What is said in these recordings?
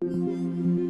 ఊహ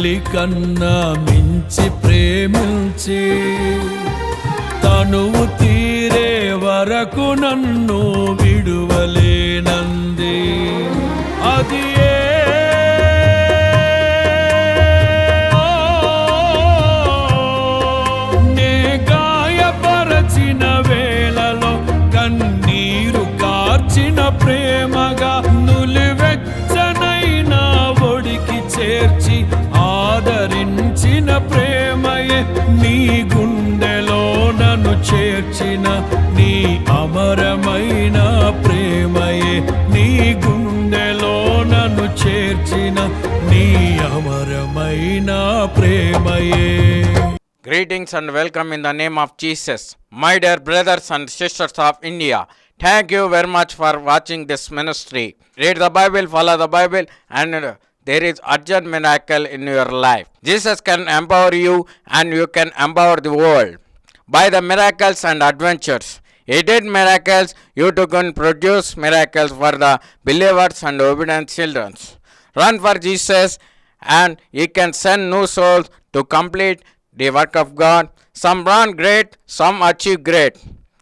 తల్లి కన్నా మించి ప్రేమించి తనువు తీరే వరకు నన్ను విడువలేనంది చేర్చిన నీ అమరమైన ప్రేమయే నీ గుండెలో నన్ను చేర్చిన నీ అమరమైన ప్రేమయే Greetings and welcome in the name of Jesus. My dear brothers and sisters of India, thank you very much for watching this ministry. Read the Bible, follow the Bible, and uh, there is urgent miracle in your life. Jesus can empower you and you can empower the world. By the miracles and adventures, he did miracles, you too can produce miracles for the believers and obedient children. Run for Jesus and he can send new souls to complete the work of God. Some run great, some achieve great.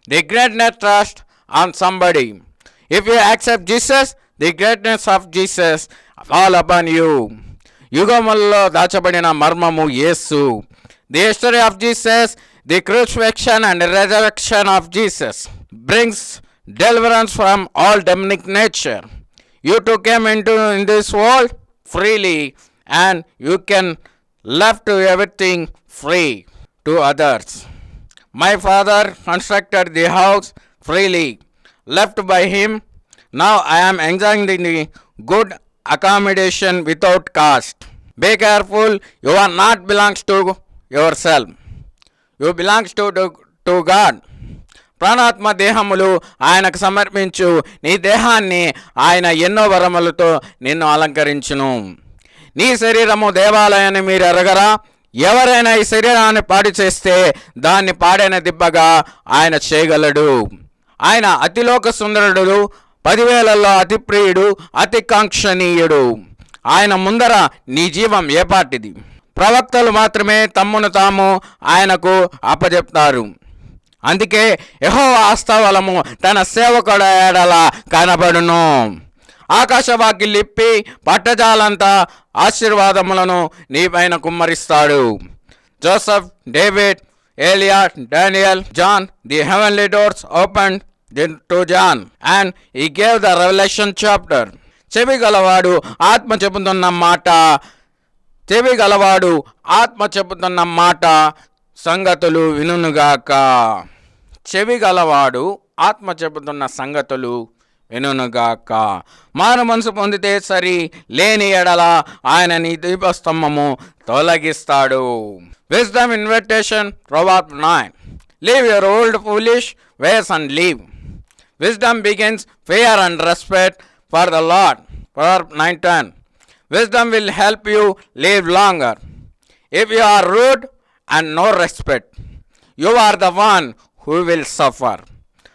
The greatness trust on somebody. If you accept Jesus, the greatness of Jesus fall upon you. యుగములలో దాచబడిన మర్మము Yesu the history of Jesus the crucifixion and resurrection of Jesus brings deliverance from all demonic nature. You too came into in this world freely and you can left everything free to others. My father constructed the house freely, left by him. Now I am enjoying the good accommodation without cost. Be careful, you are not belongs to yourself. You belongs to to God ప్రాణాత్మ దేహములు ఆయనకు సమర్పించు. నీ దేహాన్ని ఆయన ఎన్నో వరములతో నిన్ను అలంకరించును. నీ శరీరము దేవాలయాన్ని మీరు ఎరగరా? ఎవరైనా ఈ శరీరాన్ని పాడు చేస్తే దాన్ని పాడైన దిబ్బగా ఆయన చేయగలడు. ఆయన అతిలోక సుందరుడు పదివేలలో అతి ప్రియుడు అతికాంక్షణీయుడు ఆయన ముందర నీ జీవం ఏ పాటిది ప్రవక్తలు మాత్రమే తమ్మును తాము ఆయనకు అప్పజెప్తారు. అందుకే యహో వాస్తవలము తన సేవకుడ ఏడల కనబడును. ఆకాశవాకి లిప్పి పట్టజాలంతా ఆశీర్వాదములను నీపైన కుమ్మరిస్తాడు. జోసఫ్ డేవిడ్ ఏలియా Daniel John the heavenly doors open to John and he gave the revolution chapter. చెవి గలవాడు ఆత్మ చెబుతున్న మాట చెవి గలవాడు ఆత్మ చెబుతున్న మాట సంగతులు వినునుగాక. చెవి గలవాడు ఆత్మ చెబుతున్న సంగతులు వినునుగాక. మారు మనసు పొందితే సరి లేని ఎడల ఆయన నీ దీపస్తంభము తొలగిస్తాడు. Wisdom invitation proverb nine leave your old foolish ways and leave Wisdom begins and respect for the Lord Lord. Proverb 9:10. Wisdom will help you live longer. If you are rude and no respect, you are the one who will suffer.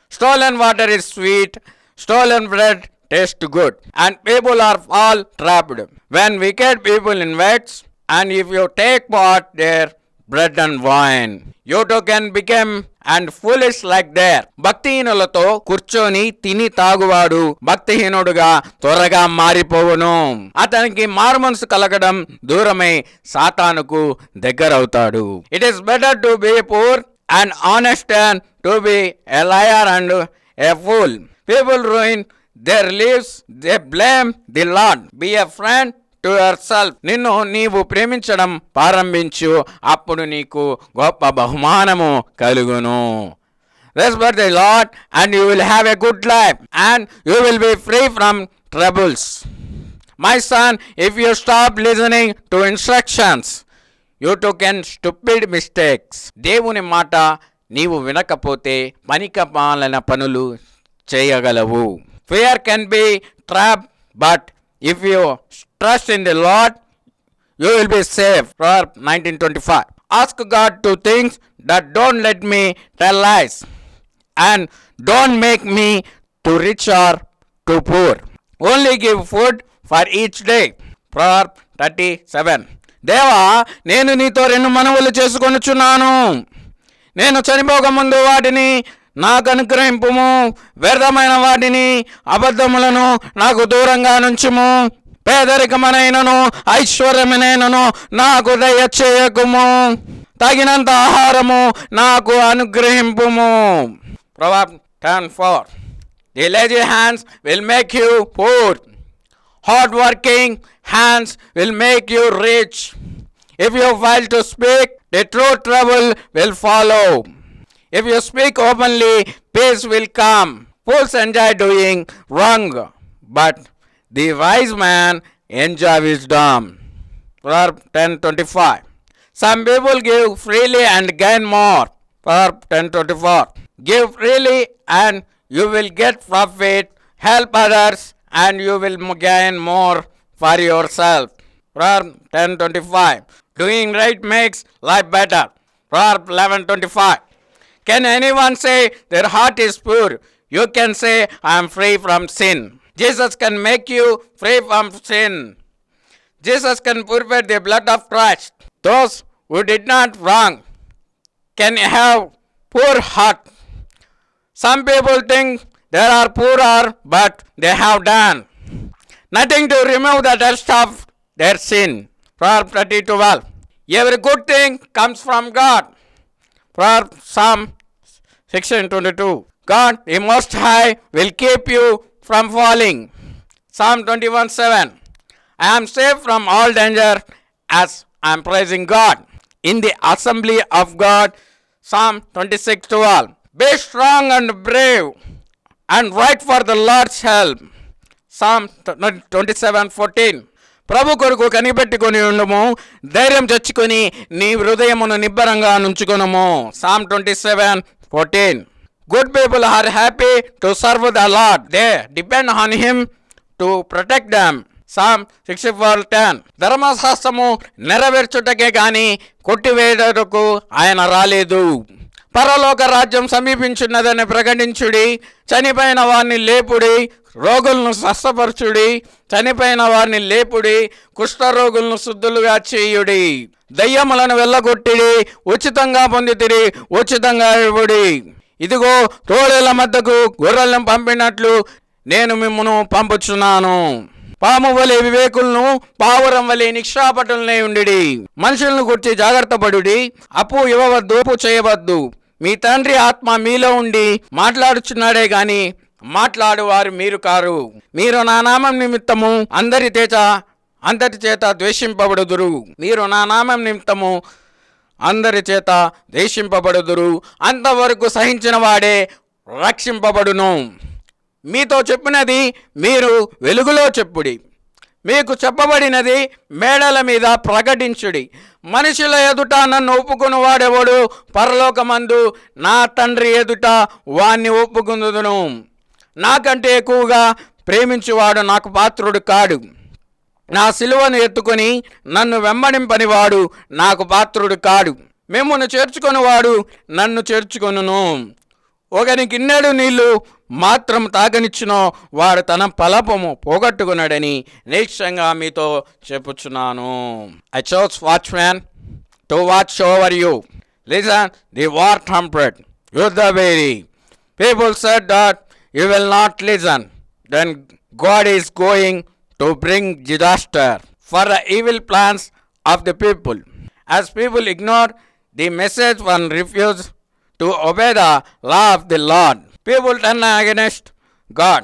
Stolen water is sweet, stolen bread tastes good, and people are all trapped. When wicked people invades, and if you take part their bread and wine. You too can become and foolish like there. భక్తిహీనులతో కూర్చొని తిని తాగువాడు. భక్తిహీనుడుగా త్వరగా మారిపోవును. అతనికి మారుమనసు కలగడం దూరమై సాతానుకు దగ్గరవుతాడు. It is better to be poor and honest and to be a liar and a fool people ruin their lives they blame the Lord be a friend to yourself నిన్ను నీవు ప్రేమించడం ప్రారంభించు. అప్పుడు నీకు గొప్ప బహుమానము కలుగును. Respect the Lord and you will have a good life and you will be free from troubles my son if you stop listening to instructions you to can stupid mistakes దేవుని మాట నీవు వినకపోతే పనికమాలిన పనులు చేయగలవు. Fear can be trap but if you trust in the Lord you will be safe for nineteen twenty five ask God two things that don't let me tell lies and don't make me too rich or too poor only give food for each day proverb thirty seven దేవా నేను నీతో రెండు మనవులు చేసుకొనుచున్నాను నేను చనిపోకముందు వాటిని నాకు అనుగ్రహింపుము వ్యర్థమైన వాటిని అబద్ధములను నాకు దూరంగా నుంచుము. పేదరికమనైనను ఐశ్వర్యమనైనను నాకు దయచేయకుము. తగినంత ఆహారము నాకు అనుగ్రహింపుము. Proverb ten four the lazy hands will make you poor hard working hands will make you rich if you fail to speak the true trouble will follow If you speak openly, peace will come. Fools enjoy doing wrong, but the wise man enjoy wisdom. Proverb 10:25. Some people give freely and gain more. Proverb 10:24. Give freely and you will get profit. Help others and you will gain more for yourself. Proverb 10:25. Doing right makes life better. Proverb 11:25. Can anyone say their heart is pure? You can say, I am free from sin. Jesus can make you free from sin. Jesus can purify the blood of Christ. Those who did not wrong can have poor heart. Some people think they are poorer, but they have done nothing to remove the dust of their sin. Proverbs 30 12. Every good thing comes from God. Proverbs Psalm 1622. God, the Most High, will keep you from falling. Psalm 21 7. I am safe from all danger as I am praising God. In the assembly of God, Psalm 26 12. Be strong and brave and wait for the Lord's help. Psalm 27 14. ప్రభు కొరకు కనిపెట్టుకొని ఉండము. ధైర్యం చచ్చుకొని నీ హృదయమును నిబ్బరంగా నుంచుకొనము. Psalm twenty seven fourteen good people are happy to serve the lord they depend on him to protect them psalm sixty four ten ధర్మశాస్త్రము నెరవేర్చుటకే కానీ కొట్టివేయటకు ఆయన రాలేదు. పరలోక రాజ్యం సమీపించున్నదని ప్రకటించుడి చనిపోయిన వారిని లేపుడి రోగులను స్వస్థపరచుడి చనిపోయిన వారిని లేపుడి కుష్ఠరోగులను శుద్ధులుగా చేయుడి. దయ్యములను వెళ్ళగొట్టిడి ఉచితంగా పొందితిరి ఉచితంగా ఇవ్వుడి. ఇదిగో తోడేల మధ్యకు గొర్రెలను పంపినట్లు నేను మిమ్మను పంపుచున్నాను. పాము వలె వివేకులను పావురం వలె నిక్షాపటులనే ఉండి మనుషులను గుర్చి జాగ్రత్త పడుడి అప్పు ఇవ్వవద్దు అప్పు చేయవద్దు. మీ తండ్రి ఆత్మ మీలో ఉండి మాట్లాడుచున్నాడే గాని మాట్లాడువారు మీరు కారు. మీరు నా నామం నిమిత్తము అందరి చేత అందరి చేత ద్వేషింపబడుదురు. మీరు నా నామం నిమిత్తము అందరి చేత ద్వేషింపబడుదురు. అంతవరకు సహించిన వాడే రక్షింపబడును. మీతో చెప్పినది మీరు వెలుగులో చెప్పుడి. మీకు చెప్పబడినది మేడల మీద ప్రకటించుడి. మనుషుల ఎదుట నన్ను ఒప్పుకుని వాడెవడు? పరలోకమందు నా తండ్రి ఎదుట వాణ్ణి ఒప్పుకుందును నాకంటే ఎక్కువగా ప్రేమించువాడు నాకు పాత్రుడు కాడు. నా సిలువను ఎత్తుకొని నన్ను వెంబడింపనివాడు నాకు పాత్రుడు కాడు. మిమ్మల్ని చేర్చుకొనివాడు నన్ను చేర్చుకొనును. ఒకనికి ఇన్నెడు నీళ్ళు మాత్రం తాగనిచ్చినో వాడు తన పలపము పోగొట్టుకున్నాడని నిశ్చయంగా మీతో చెప్పుచున్నాను. I chose watchman to watch over you listen the war trumpet యుద్ధ very people said that you will not listen then God is going to bring disaster for the evil plans of the people as people ignore the message one refuse to obey the law of the Lord, people turn against God,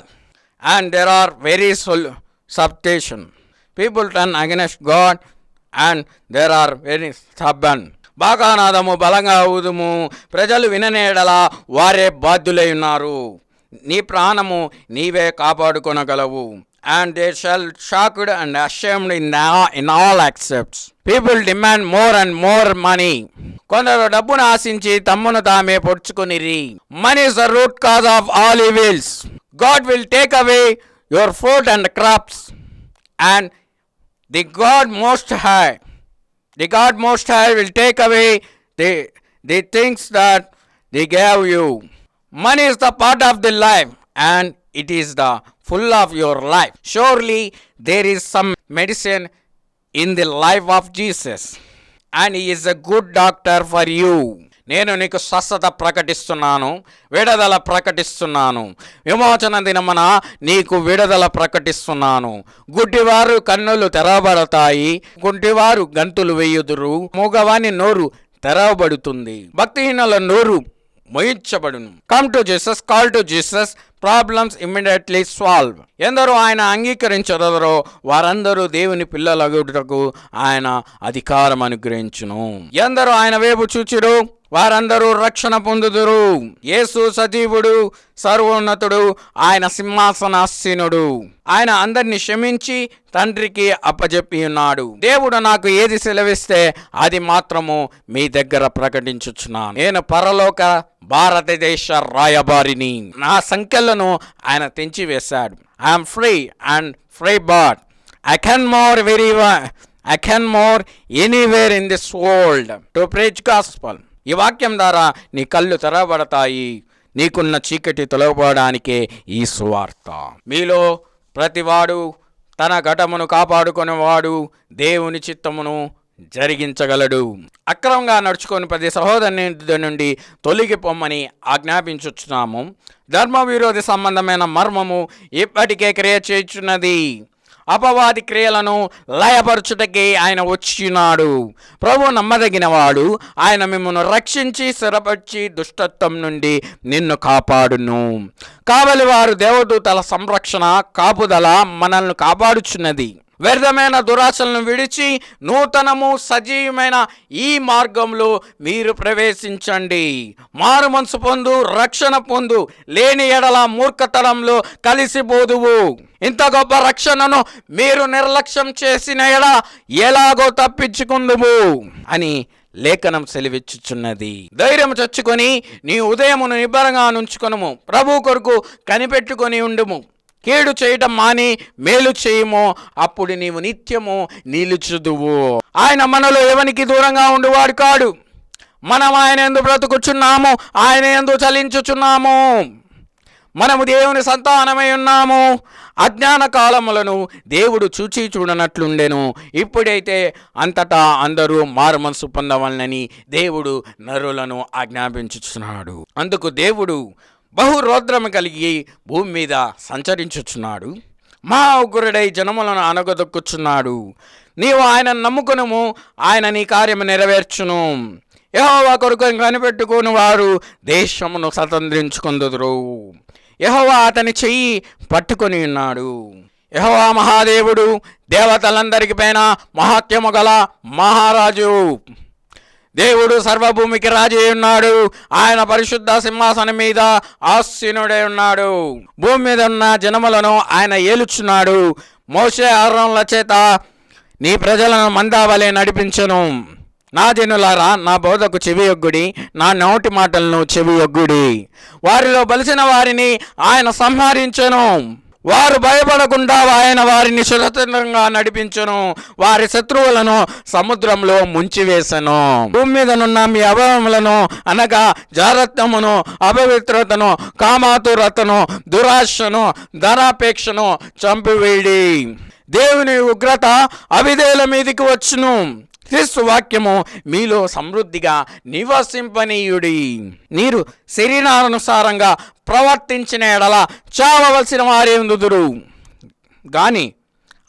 and there are very sol- subtation. People turn against God, and there are very stubborn. బాగానాదము బలంగా ఊదుము ప్రజలు విననేడలా వారే బాధ్యులై ఉన్నారు నీ ప్రాణము నీవే కాపాడుకొనగలవు and they shall shocked and ashamed in in all accepts people demand more and more money కొందరు డబ్బును ఆశించి తమ్మును తామే పొడుచుకునిరి money is the root cause of all evils God will take away your food and crops and the God most high the God Most High will take away the, the things that they gave you. Money is the part of the life and it is the full of your life. Surely there is some medicine in the life of Jesus and is a good doctor for you నేను నీకు స్వస్థత ప్రకటిస్తున్నాను విడుదల ప్రకటిస్తున్నాను. విమోచన దినమున నీకు విడుదల ప్రకటిస్తున్నాను. గుడ్డివారు కన్నులు తెరవబడతాయి గుడ్డివారు గంతులు వేయుదురు మూగవాని నోరు తెరవబడుతుంది. భక్తిహీనుల నోరు మోయించబడును come to Jesus call to Jesus problems immediately solve ఎందరో ఆయన అంగీకరించదరో వారందరూ దేవుని పిల్లలగుటకు ఆయన అధికారం అనుగ్రహించును. ఎందరో ఆయన వైపు చూచిరు వారందరూ రక్షణ పొందుదురు. యేసు సజీవుడు సర్వోన్నతుడు ఆయన సింహాసనాసీనుడు. ఆయన అందరిని క్షమించి తండ్రికి అప్పజెప్పి ఉన్నాడు దేవుడు నాకు ఏది సెలవిస్తే అది మాత్రము మీ దగ్గర ప్రకటించుచున్నాను. నేను పరలోక భారతదేశ రాయబారిని. నా సంఖ్యలను ఆయన తెంచివేశాడు. I'm free and free but I can more very I can more anywhere in this world to praise gospel ఈ వాక్యం ద్వారా నీ కళ్ళు తెరవబడతాయి. నీకున్న చీకటి తొలగబడడానికే ఈ సువార్త. మీలో ప్రతివాడు తన ఘటమును కాపాడుకునేవాడు దేవుని చిత్తమును జరిగించగలడు. అక్రమంగా నడుచుకొని ప్రతి సహోదరుని నుండి తొలగిపోమ్మని ఆజ్ఞాపించుచున్నాము. ధర్మ విరోధి సంబంధమైన మర్మము ఇప్పటికే క్రియ చేయుచున్నది. అపవాది క్రియలను లయపరచుటకి ఆయన వచ్చినాడు. ప్రభు నమ్మదగినవాడు. ఆయన మిమ్మల్ని రక్షించి స్థిరపరిచి దుష్టత్వం నుండి నిన్ను కాపాడును. కావలి వారు దేవదూతల సంరక్షణ కాపుదల మనల్ని కాపాడుచున్నది. వ్యర్థమైన దురాశలను విడిచి నూతనము సజీవమైన ఈ మార్గంలో మీరు ప్రవేశించండి. మారు మనసు పొందు రక్షణ పొందు లేని ఎడల మూర్ఖతనంలో కలిసిపోదువు. ఇంత గొప్ప రక్షణను మీరు నిర్లక్ష్యం చేసిన ఎడ ఎలాగో తప్పించుకుందువు అని లేఖనం సెలివిచ్చుచున్నది. ధైర్యం చచ్చుకొని నీ ఉదయమును నిబ్బరంగా నుంచుకొనుము. ప్రభు కొరకు కనిపెట్టుకొని ఉండుము. కీడు చేయటం మాని మేలు చేయము అప్పుడు నీవు నిత్యము నిలుచుదువు. ఆయన మనలో ఎవనికి దూరంగా ఉండేవాడు కాడు? మనం ఆయన ఎందు బ్రతుకుచున్నాము ఆయన ఎందు చలించుచున్నాము. మనము దేవుని సంతానమై ఉన్నాము. అజ్ఞాన కాలములను దేవుడు చూచి చూడనట్లుండెను. ఇప్పుడైతే అంతటా అందరూ మారుమనసు పొందవలనని దేవుడు నరులను ఆజ్ఞాపించుచున్నాడు. అందుకు దేవుడు బహురోద్రము కలిగి భూమి మీద సంచరించుచున్నాడు. మా ఉగ్రుడై జనములను అనగదొక్కుచున్నాడు నీవు ఆయన నమ్ముకునుము ఆయన నీ కార్యము నెరవేర్చును. యహోవా కొరకు కనిపెట్టుకుని వారు దేశమును స్వతంత్రించుకుందురు యహోవా అతని చెయ్యి పట్టుకొని ఉన్నాడు. యహోవా మహాదేవుడు దేవతలందరికీ పైన మహాత్యము గల మహారాజు. దేవుడు సర్వభూమికి రాజే ఉన్నాడు. ఆయన పరిశుద్ధ సింహాసనం మీద ఆసీనుడై ఉన్నాడు. భూమి మీద ఉన్న జనములను ఆయన ఏలుచున్నాడు. మోసే ఆరంల చేత నీ ప్రజలను మందావలే నడిపించను. నా జనులారా నా బోధకు చెవియొగ్గుడి నా నోటి మాటలను చెవియొగ్గుడి. వారిలో బలిసిన వారిని ఆయన సంహరించెను. వారు భయపడకుండా ఆయన వారిని సురక్షితంగా నడిపించును. వారి శత్రువులను సముద్రంలో ముంచివేశను భూమి మీదనున్న మీ అవయవములను అనగా జారత్వమును అపవిత్రతను కామాతురతను దురాశను ధనాపేక్షను చంపివేడి. దేవుని ఉగ్రత అవిదేల మీదికి వచ్చును. క్రీస్తు వాక్యము మీలో సమృద్ధిగా నివసింపనీయుడి. మీరు శరీరానుసారంగా ప్రవర్తించిన ఎడల చావవలసిన వారేందుదురు గాని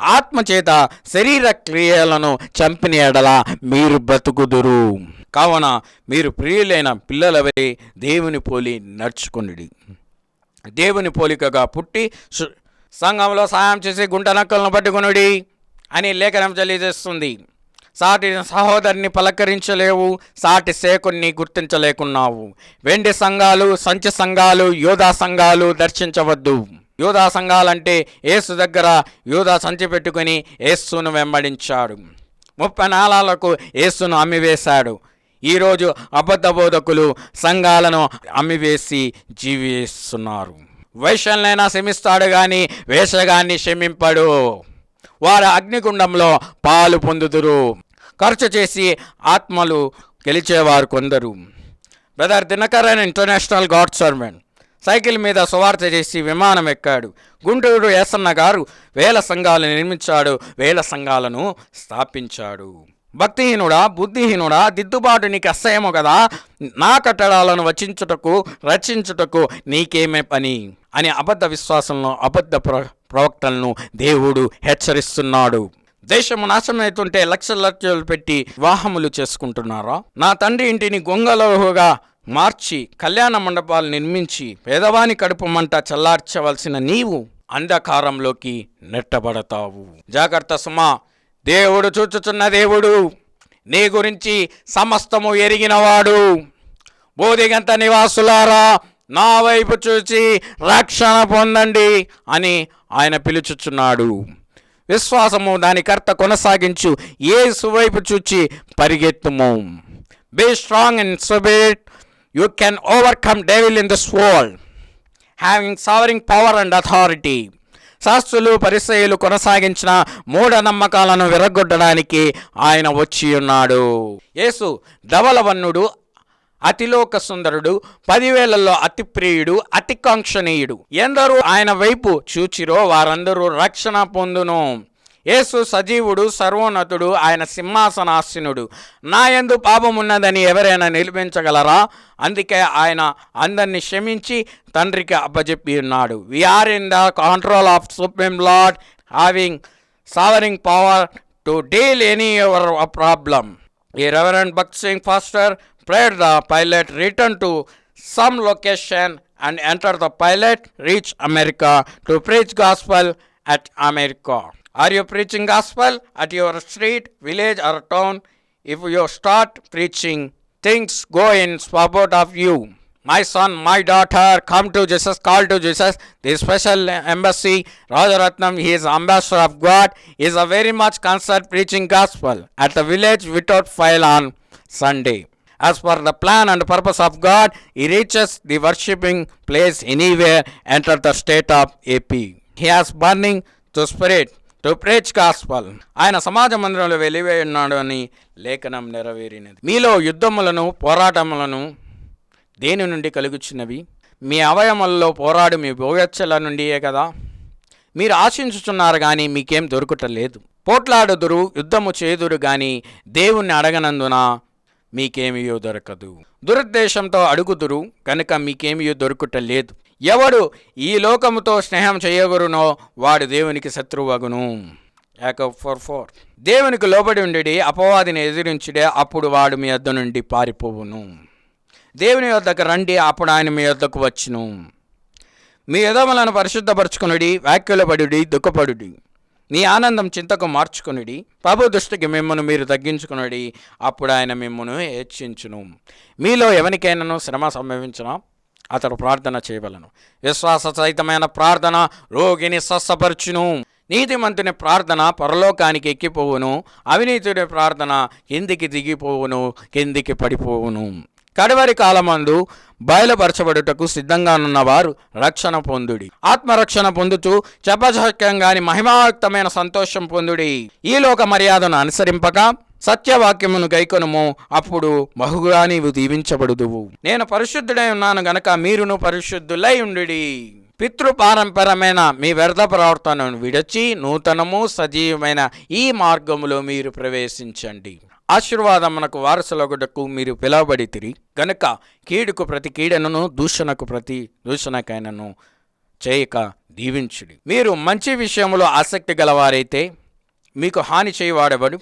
ఆత్మచేత శరీర క్రియలను చంపిన ఎడల మీరు బ్రతుకుదురు. కావున మీరు ప్రియులైన పిల్లలవే దేవుని పోలి నడుచుకునిడి. దేవుని పోలికగా పుట్టి సంఘంలో సాయం చేసి గుంట నక్కలను పట్టుకునుడి అని లేఖనం తెలియజేస్తుంది. సాటి సహోదరిని పలకరించలేవు సాటి సేకుని గుర్తించలేకున్నావు. వెండి సంఘాలు సంచి సంఘాలు యోధా సంఘాలు దర్శించవద్దు. యోధా సంఘాలంటే యేసు దగ్గర యోధా సంచి పెట్టుకుని యేసును వెంబడించాడు. ముప్పై నాలాలకు యేసును అమ్మివేశాడు. ఈరోజు అబద్ధ బోధకులు సంఘాలను అమ్మివేసి జీవిస్తున్నారు. వైశ్యులనైనా శమిస్తాడు కానీ వేషగాన్ని క్షమింపడు. వారు అగ్నిగుండంలో పాలు పొందుదురు. ఖర్చు చేసి ఆత్మలు గెలిచేవారు కొందరు. Brother Dinakaran international God servant cycle మీద సువార్త చేసి విమానం ఎక్కాడు. గుంటూరు ఏసన్న గారు వేల సంఘాలను నిర్మించాడు వేల సంఘాలను స్థాపించాడు. భక్తిహీనుడా బుద్ధిహీనుడా దిద్దుబాటు నీకు అసహ్యము కదా. నా కట్టడాలను వచించుటకు రచించుటకు నీకేమే పని అని అబద్ధ విశ్వాసంలో అబద్ధ ప్ర ప్రవక్తలను దేవుడు హెచ్చరిస్తున్నాడు. దేశము నాశనం అవుతుంటే లక్షల లక్షలు పెట్టి వివాహములు చేసుకుంటున్నారా? నా తండ్రి ఇంటిని గొంగలోహుగా మార్చి కళ్యాణ మండపాలు నిర్మించి పేదవాని కడుపు మంట చల్లార్చవలసిన నీవు అంధకారంలోకి నెట్టబడతావు. జాగ్రత్త సుమా. దేవుడు చూచుచున్న దేవుడు నీ గురించి సమస్తము ఎరిగినవాడు. బోధిగంత నివాసులారా నా వైపు చూచి రక్షణ పొందండి అని ఆయన పిలుచుచున్నాడు. విశ్వాసము దాని కర్త కొనసాగించు. ఏ వైపు చూచి పరిగెత్తుము. Be strong and sober you can overcome devil in this world having sovereign power and authority శాస్త్రులు పరిసయులు కొనసాగించిన మూఢనమ్మకాలను విరగొట్టడానికి ఆయన వచ్చి ఉన్నాడు. యేసు ధవలవన్నుడు అతిలోక సుందరుడు పదివేలలో అతి ప్రియుడు అతి కాంక్షణీయుడు. ఎందరూ ఆయన వైపు చూచిరో వారందరూ రక్షణ పొందును. యేసు సజీవుడు సర్వోన్నతుడు ఆయన సింహాసనాసీనుడు. నా ఎందు పాపం ఉన్నదని ఎవరైనా నిరూపించగలరా? అందుకే ఆయన అందరిని క్షమించి తండ్రికి అప్పజెప్పి ఉన్నాడు. We are in the control of supreme Lord having sovereign power to deal any your problem ఈ reverend Bakht Singh pastor prayed the pilot return to some location and enter the pilot reach America to preach gospel at America. Are you preaching gospel at your street, village or town? If you start preaching, things go in support of you. My son, my daughter, come to Jesus, call to Jesus. The special embassy, Rajaratnam, he is ambassador of God, is a very much concerned preaching gospel at the village without fail on Sunday. As per the plan and purpose of God, he reaches the worshipping place anywhere, enter the state of AP. He has burning to spirit to preach gospel. ఆయన సమాజ మందిరంలో వెలివేయున్నాడు అని లేఖనం నెరవేరినది మీలో యుద్ధములను పోరాటములను దేని నుండి కలుగుచున్నవి మీ అవయములలో పోరాడు మీ భోగచ్చల నుండియే కదా మీరు ఆశించుచున్నారు కానీ మీకేం దొరకటలేదు పోట్లాడుదురు యుద్ధము చేదురు కానీ దేవుణ్ణి అడగనందున మీకేమియో దొరకదు. దురుద్దేశంతో అడుగుదురు కనుక మీకేమియో దొరుకుట లేదు ఎవడు ఈ లోకముతో స్నేహం చేయగురునో వాడు దేవునికి శత్రువగును. Yakub four four. దేవునికి లోబడి ఉండడి అపవాదిని ఎదిరించుడే అప్పుడు వాడు మీ యొద్ద నుండి పారిపోవును. దేవుని వద్దకు రండి అప్పుడు ఆయన మీ వద్దకు వచ్చును. మీ యధములను పరిశుద్ధపరచుకునుడి వ్యాఖ్యలపడుడి దుఃఖపడుడి. నీ ఆనందం చింతకు మార్చుకునుడి ప్రభు దృష్టికి మిమ్మను మీరు తగ్గించుకునుడి అప్పుడు ఆయన మిమ్మను హెచ్చించును. మీలో ఎవరికైనాను శ్రమ సంభవించిన? అతడు ప్రార్థన చేయవలను. విశ్వాస సహితమైన ప్రార్థన రోగిని స్వస్థపరచును. నీతిమంతుని ప్రార్థన పరలోకానికి ఎక్కిపోవును. అవినీతుడి ప్రార్థన కిందికి దిగిపోవును కిందికి పడిపోవును. కడవరి కాలమందు బయలుపరచబడుటకు సిద్ధంగానున్న వారు రక్షణ పొందుడి. ఆత్మరక్షణ పొందుతూ చెప్పశక్యంగాని మహిమాయుక్తమైన సంతోషం పొందుడి. ఈ లోక మర్యాదను అనుసరింపక సత్యవాక్యమును గైకొనుము అప్పుడు బహుగా నీవు దీవించబడుదువు. నేను పరిశుద్ధుడై ఉన్నాను గనక మీరును పరిశుద్ధులై ఉండుడి. పితృపారంపరమైన మీ వ్యర్థ ప్రవర్తనను విడచి నూతనము సజీవమైన ఈ మార్గములో మీరు ప్రవేశించండి. ఆశీర్వాదమునకు వారసులగుటకు మీరు పిలువబడితిరి. గనుక కీడుకు ప్రతి కీడనను దూషణకు ప్రతి దూషణకైనను చేయక దీవించుడి. మీరు మంచి విషయంలో ఆసక్తి గలవారైతే మీకు హాని చేయవాడబడు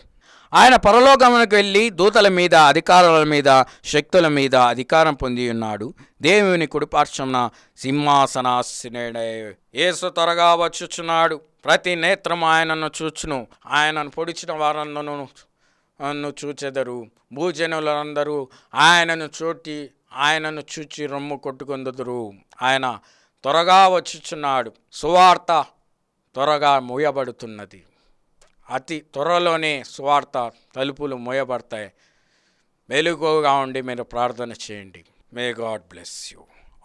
ఆయన పరలోకమునకు వెళ్ళి దూతల మీద అధికారుల మీద శక్తుల మీద అధికారం పొంది ఉన్నాడు దేవుని కుడిపార్శ్వన సింహాసనాసీనుడై యేసు త్వరగా వచ్చుచున్నాడు. ప్రతి నేత్రం ఆయనను చూచును. ఆయనను పొడిచిన వారందను నన్ను చూచెదరు. భూజనులందరూ ఆయనను చూటి ఆయనను చూచి రొమ్ము కొట్టుకొందుదురు. ఆయన త్వరగా వచ్చుచున్నాడు. సువార్త త్వరగా మూయబడుతున్నది. అతి త్వరలోనే సువార్త తలుపులు మూయబడతాయి. మెలుగుగా ఉండి మీరు ప్రార్థన చేయండి. May God bless you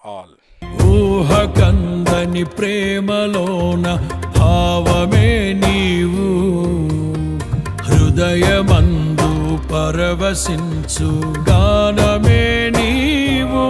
all ఊహకందని ప్రేమలోన భావమే నీవు. హృదయమందు పరవశించు గానమే నీవు.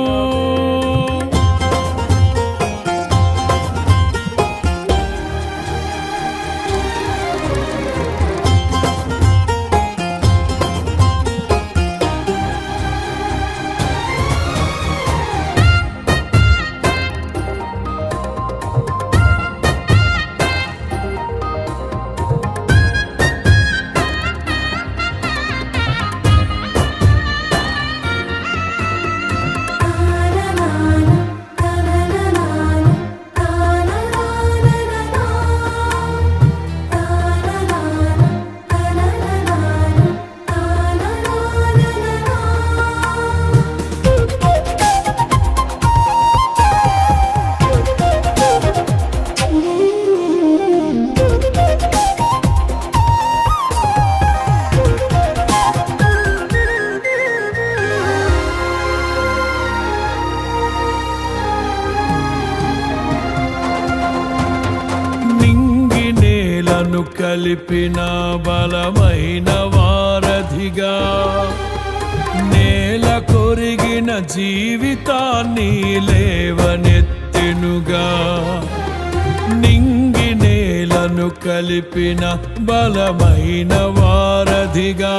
కలిపిన బలమైన వారధిగా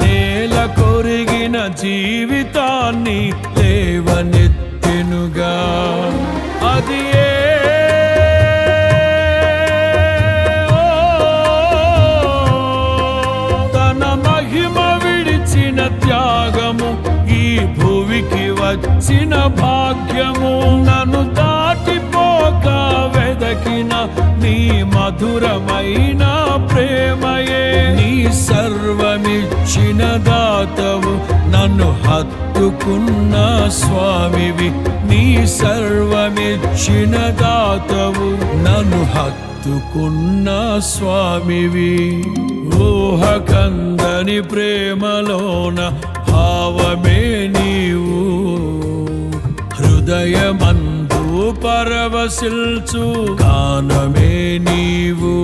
నేల కొరిగిన జీవితాన్ని లేవనెత్తెనుగా. అది తన మహిమ విడిచిన త్యాగము ఈ భూమికి వచ్చిన భాగ్యము నన్ను దాటిపోక వెదకిన మధురమైన ప్రేమయే. నీ సర్వమిచ్చిన దాతవు నన్ను హత్తుకున్న స్వామివి. నీ సర్వమిచ్చిన దాతవు నన్ను హత్తుకున్న స్వామివి. ఊహ కందని ప్రేమలోన భావమే నీవు. హృదయమందు పరవశిల్చు గానమే నీవు.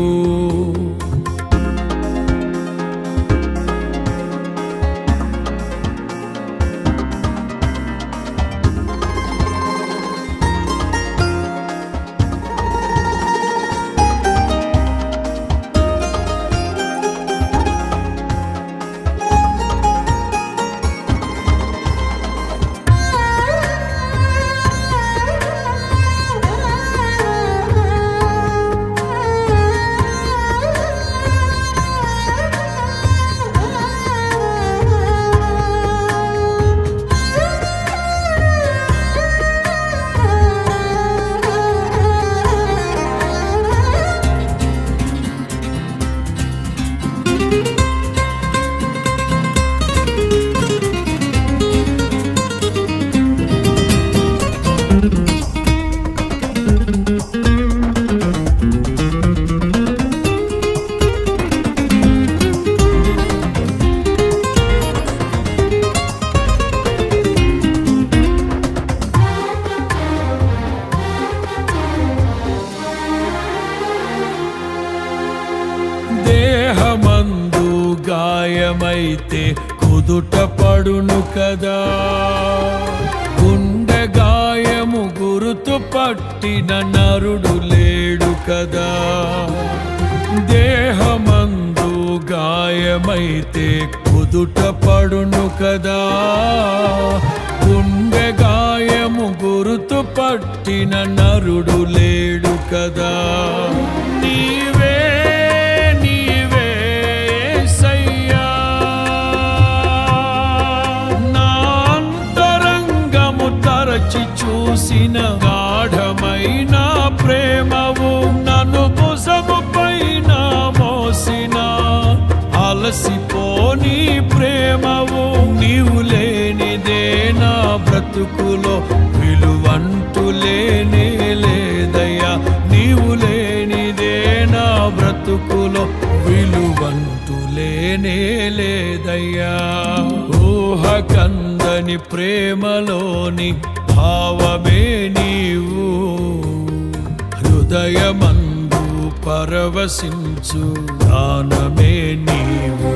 కుమారుడు లేడు కదా. విలువంటూ లేనే లేదయ్యా. ఊహ కందని ప్రేమలోని భావమే నీవు. హృదయమందు పరవశించు దానమే నీవు.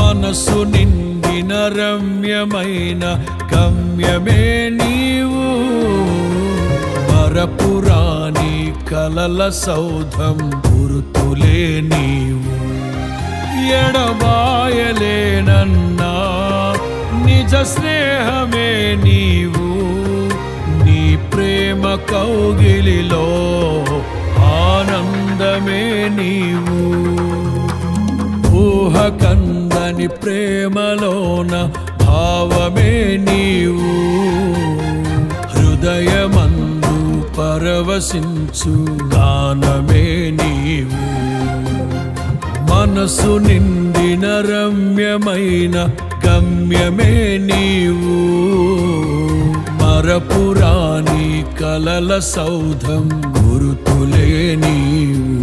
మనసు నిండిన రమ్యమైన గమ్యమే నీవు. పరపుర కలల సౌధం గురుతులే నీవు. ఎడబాయలేనన్నా నిజ స్నేహమే నీవు. నీ ప్రేమ కౌగిలిలో ఆనందమే నీవు. ఊహ కందని ప్రేమలోన భావమే నీవు. హృదయమ పరవశించు గానమే నీవు. మనసు నిండిన రమ్యమైన గమ్యమే నీవు. మరపురాని కలల సౌధం గురుతులే నీవు.